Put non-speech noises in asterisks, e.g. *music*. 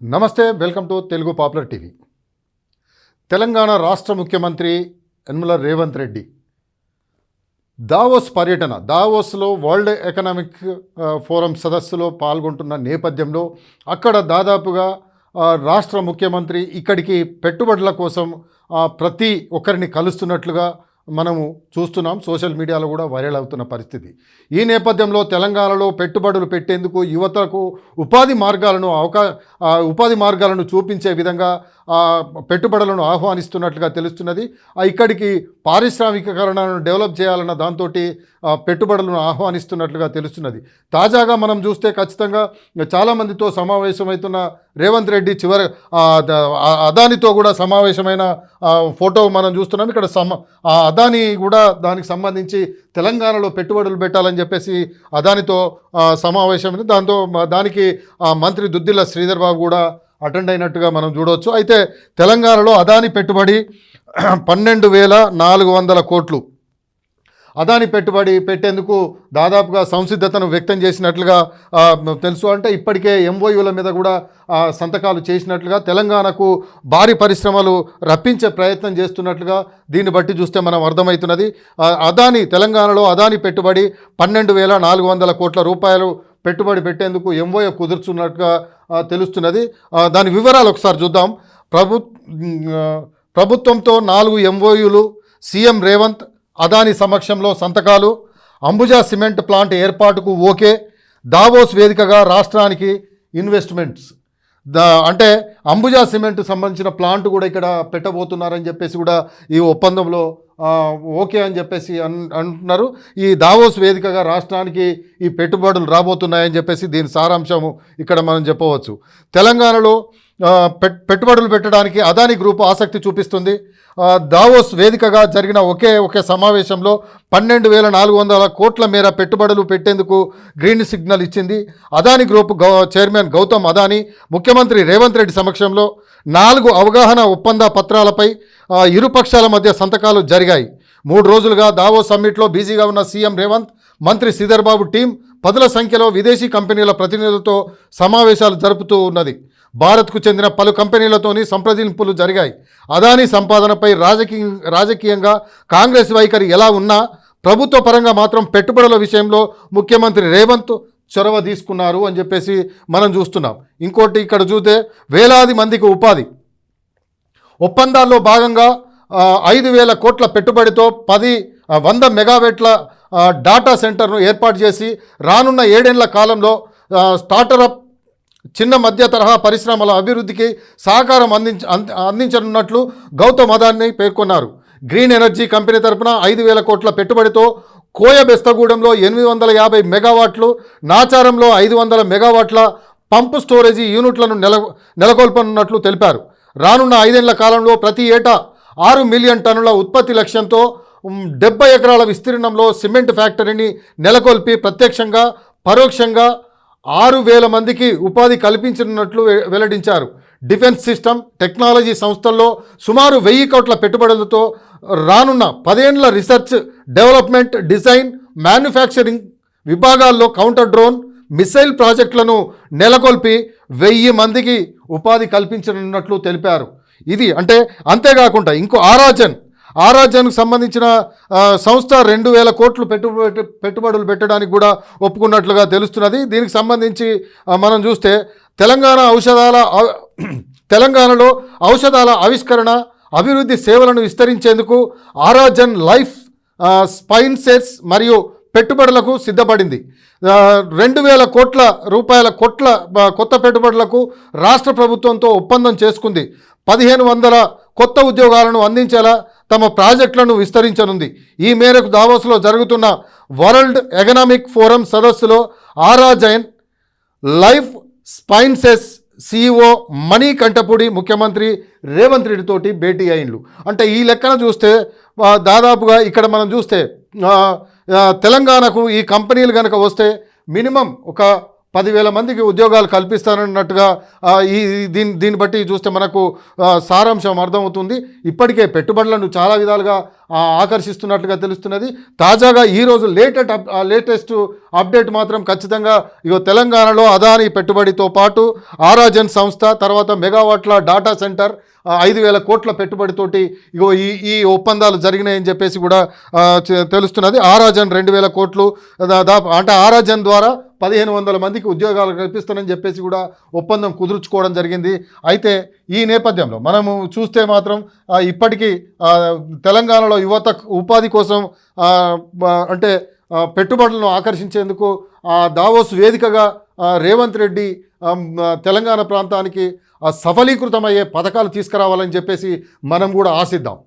నమస్తే welcome to Telugu popular TV. Telangana రాష్ట్ర ముఖ్యమంత్రి యనమల రేవంత్ రెడ్డి దావోస్ పర్యటన దావోస్లో వరల్డ్ ఎకనామిక్ ఫోరం సదస్సులో పాల్గొంటున్న నేపథ్యంలో అక్కడ దాదాపుగా రాష్ట్ర ముఖ్యమంత్రి ఇక్కడికి పెట్టుబడుల కోసం ప్రతి ఒక్కరిని కలుస్తున్నట్లుగా మనము చూస్తున్నాం సోషల్ మీడియాలో కూడా వైరల్ అవుతున్న పరిస్థితి. ఈ నేపథ్యంలో తెలంగాణలో పెట్టుబడులు పెట్టేందుకు యువతకు ఉపాధి మార్గాలను అవకా ఉపాధి మార్గాలను చూపించే విధంగా పెట్టుబడులను ఆహ్వానిస్తున్నట్లుగా తెలుస్తున్నది. ఇక్కడికి పారిశ్రామికీకరణను డెవలప్ చేయాలన్న దాంతో పెట్టుబడులను ఆహ్వానిస్తున్నట్లుగా తెలుస్తున్నది. తాజాగా మనం చూస్తే ఖచ్చితంగా చాలామందితో సమావేశమవుతున్న రేవంత్ రెడ్డి చివరి అదానితో కూడా సమావేశమైన ఫోటో మనం చూస్తున్నాం. ఇక్కడ సమ అదాని కూడా దానికి సంబంధించి తెలంగాణలో పెట్టుబడులు పెట్టాలని చెప్పేసి అదానితో సమావేశం సమావేశమైంది. దాంతో దానికి మంత్రి దుద్దిల్ల శ్రీధర్ బాబు కూడా అటెండ్ అయినట్టుగా మనం చూడవచ్చు. అయితే తెలంగాణలో అదాని పెట్టుబడి *clears throat* పన్నెండు వేల నాలుగు వందల కోట్లు. అదాని పెట్టుబడి పెట్టేందుకు దాదాపుగా సంసిద్ధతను వ్యక్తం చేసినట్లుగా తెలుసు. అంటే ఇప్పటికే ఎంఓయూల మీద కూడా సంతకాలు చేసినట్లుగా తెలంగాణకు భారీ పరిశ్రమలు రప్పించే ప్రయత్నం చేస్తున్నట్లుగా దీన్ని బట్టి చూస్తే మనం అర్థమవుతున్నది. అదాని తెలంగాణలో అదాని పెట్టుబడి పన్నెండు వేల నాలుగు వందల కోట్ల రూపాయలు పెట్టుబడి పెట్టేందుకు ఎంఓఏ కుదుర్చున్నట్టుగా తెలుస్తున్నది. దాని వివరాలు ఒకసారి చూద్దాం. ప్రభు ప్రభుత్వంతో నాలుగు ఎంఓయూలు సీఎం రేవంత్ అదాని సమక్షంలో సంతకాలు అంబుజా సిమెంట్ ప్లాంట్ ఏర్పాటుకు ఓకే దావోస్ వేదికగా రాష్ట్రానికి ఇన్వెస్ట్మెంట్స్. దా అంటే అంబుజా సిమెంట్ సంబంధించిన ప్లాంట్ కూడా ఇక్కడ పెట్టబోతున్నారని చెప్పేసి కూడా ఈ ఒప్పందంలో ఓకే అని చెప్పేసి అన్ అంటున్నారు. ఈ దావోస్ వేదికగా రాష్ట్రానికి ఈ పెట్టుబడులు రాబోతున్నాయని చెప్పేసి దీని సారాంశము ఇక్కడ మనం చెప్పవచ్చు. తెలంగాణలో పెట్టుబడులు పెట్టడానికి అదాని గ్రూప్ ఆసక్తి చూపిస్తుంది. దావోస్ వేదికగా జరిగిన ఒకే ఒకే సమావేశంలో పన్నెండు వేల నాలుగు వందల కోట్ల మేర పెట్టుబడులు పెట్టేందుకు గ్రీన్ సిగ్నల్ ఇచ్చింది. అదాని గ్రూప్ గౌ చైర్మన్ గౌతమ్ అదాని ముఖ్యమంత్రి రేవంత్ రెడ్డి సమక్షంలో నాలుగు అవగాహన ఒప్పంద పత్రాలపై ఇరు పక్షాల మధ్య సంతకాలు జరిగాయి. మూడు రోజులుగా దావో సమ్మిట్లో బిజీగా ఉన్న సీఎం రేవంత్ మంత్రి శ్రీధర్బాబు టీం పదుల సంఖ్యలో విదేశీ కంపెనీల ప్రతినిధులతో సమావేశాలు జరుపుతూ ఉన్నది. భారత్కు చెందిన పలు కంపెనీలతోని సంప్రదింపులు జరిగాయి. అదానీ సంపాదనపై రాజకీయ రాజకీయంగా కాంగ్రెస్ వైఖరి ఎలా ఉన్నా ప్రభుత్వ పరంగా మాత్రం పెట్టుబడుల విషయంలో ముఖ్యమంత్రి రేవంత్ చొరవ తీసుకున్నారు అని చెప్పేసి మనం చూస్తున్నాం. ఇంకోటి ఇక్కడ చూస్తే వేలాది మందికి ఉపాధి. ఒప్పందాల్లో భాగంగా ఐదు వేల కోట్ల పెట్టుబడితో పది వంద మెగావెట్ల డేటా డాటా సెంటర్ను ఏర్పాటు చేసి రానున్న ఏడేళ్ళ కాలంలో స్టార్టరప్ చిన్న మధ్య తరహా పరిశ్రమల అభివృద్ధికి సహకారం అందించ అందించనున్నట్లు గౌతమ్ అదాని పేర్కొన్నారు. గ్రీన్ ఎనర్జీ కంపెనీ తరపున ఐదు వేల కోట్ల పెట్టుబడితో కోయ బెస్తగూడెంలో ఎనిమిది వందల యాభై మెగావాట్లు నాచారంలో ఐదు వందల మెగావాట్ల పంపు స్టోరేజీ యూనిట్లను నెల నెలకొల్పనున్నట్లు తెలిపారు. రానున్న ఐదేళ్ళ కాలంలో ప్రతి ఏటా ఆరు మిలియన్ టన్నుల ఉత్పత్తి లక్ష్యంతో డెబ్బై ఎకరాల విస్తీర్ణంలో సిమెంట్ ఫ్యాక్టరీని నెలకొల్పి ప్రత్యక్షంగా పరోక్షంగా ఆరు వేల మందికి ఉపాధి కల్పించనున్నట్లు వెల్లడించారు. డిఫెన్స్ సిస్టమ్ టెక్నాలజీ సంస్థల్లో సుమారు వెయ్యి కోట్ల పెట్టుబడులతో రానున్న పదేండ్ల రీసెర్చ్ డెవలప్మెంట్ డిజైన్ మ్యానుఫ్యాక్చరింగ్ విభాగాల్లో కౌంటర్ డ్రోన్ మిసైల్ ప్రాజెక్టులను నెలకొల్పి వెయ్యి మందికి ఉపాధి కల్పించనున్నట్లు తెలిపారు. ఇది అంటే అంతేకాకుండా ఇంకో ఆరాజన్ ఆరాజన్కు సంబంధించిన సంస్థ రెండు వేల కోట్లు పెట్టుబడి పెట్టుబడులు పెట్టడానికి కూడా ఒప్పుకున్నట్లుగా తెలుస్తున్నది. దీనికి సంబంధించి మనం చూస్తే తెలంగాణ ఔషధాల *clears throat* తెలంగాణలో ఔషధాల ఆవిష్కరణ అభివృద్ధి సేవలను విస్తరించేందుకు ఆరాజన్ లైఫ్ స్పైన్సెస్ మరియు పెట్టుబడులకు సిద్ధపడింది. రెండు వేల కోట్ల రూపాయల కోట్ల కొత్త పెట్టుబడులకు రాష్ట్ర ప్రభుత్వంతో ఒప్పందం చేసుకుంది. పదిహేను వందల కొత్త ఉద్యోగాలను అందించేలా తమ ప్రాజెక్టులను విస్తరించనుంది. ఈ మేరకు దావోస్లో జరుగుతున్న వరల్డ్ ఎకనామిక్ ఫోరం సదస్సులో Aragen life sciences CEO Mani Kantapudi ముఖ్యమంత్రి రేవంత్ రెడ్డితోటి భేటీ అయిండ్లు. అంటే ఈ లెక్కన చూస్తే దాదాపుగా ఇక్కడ మనం చూస్తే తెలంగాణకు ఈ కంపెనీలు కనుక వస్తే మినిమం ఒక పదివేల మందికి ఉద్యోగాలు కల్పిస్తానన్నట్టుగా ఈ దీని దీన్ని దీన్ని బట్టి చూస్తే మనకు సారాంశం అర్థమవుతుంది. ఇప్పటికే పెట్టుబడులను చాలా విధాలుగా ఆకర్షిస్తున్నట్టుగా ఆకర్షిస్తున్నట్లుగా తెలుస్తున్నది. తాజాగా ఈరోజు లేటెస్ట్ అప్ లేటెస్ట్ అప్డేట్ మాత్రం ఖచ్చితంగా ఇగో తెలంగాణలో అదాని పెట్టుబడితో పాటు ఆరాజన్ సంస్థ తర్వాత మెగావాట్ల డాటా సెంటర్ ఐదు వేల కోట్ల పెట్టుబడితోటి ఇగో ఈ ఈ ఒప్పందాలు జరిగినాయని చెప్పేసి కూడా తెలుస్తున్నది. ఆరాజన్ రెండు వేల కోట్లు దాదాపు అంటే ఆరాజన్ ద్వారా పదిహేను వందల మందికి ఉద్యోగాలు కల్పిస్తానని చెప్పేసి కూడా ఒప్పందం కుదుర్చుకోవడం జరిగింది. అయితే ఈ నేపథ్యంలో మనము చూస్తే మాత్రం ఇప్పటికీ తెలంగాణలో యువత ఉపాధి కోసం అంటే పెట్టుబడులను ఆకర్షించేందుకు దావోస్ వేదికగా రేవంత్ రెడ్డి తెలంగాణ ప్రాంతానికి సఫలీకృతమయ్యే పథకాలు తీసుకురావాలని చెప్పేసి మనం కూడా ఆశిద్దాం.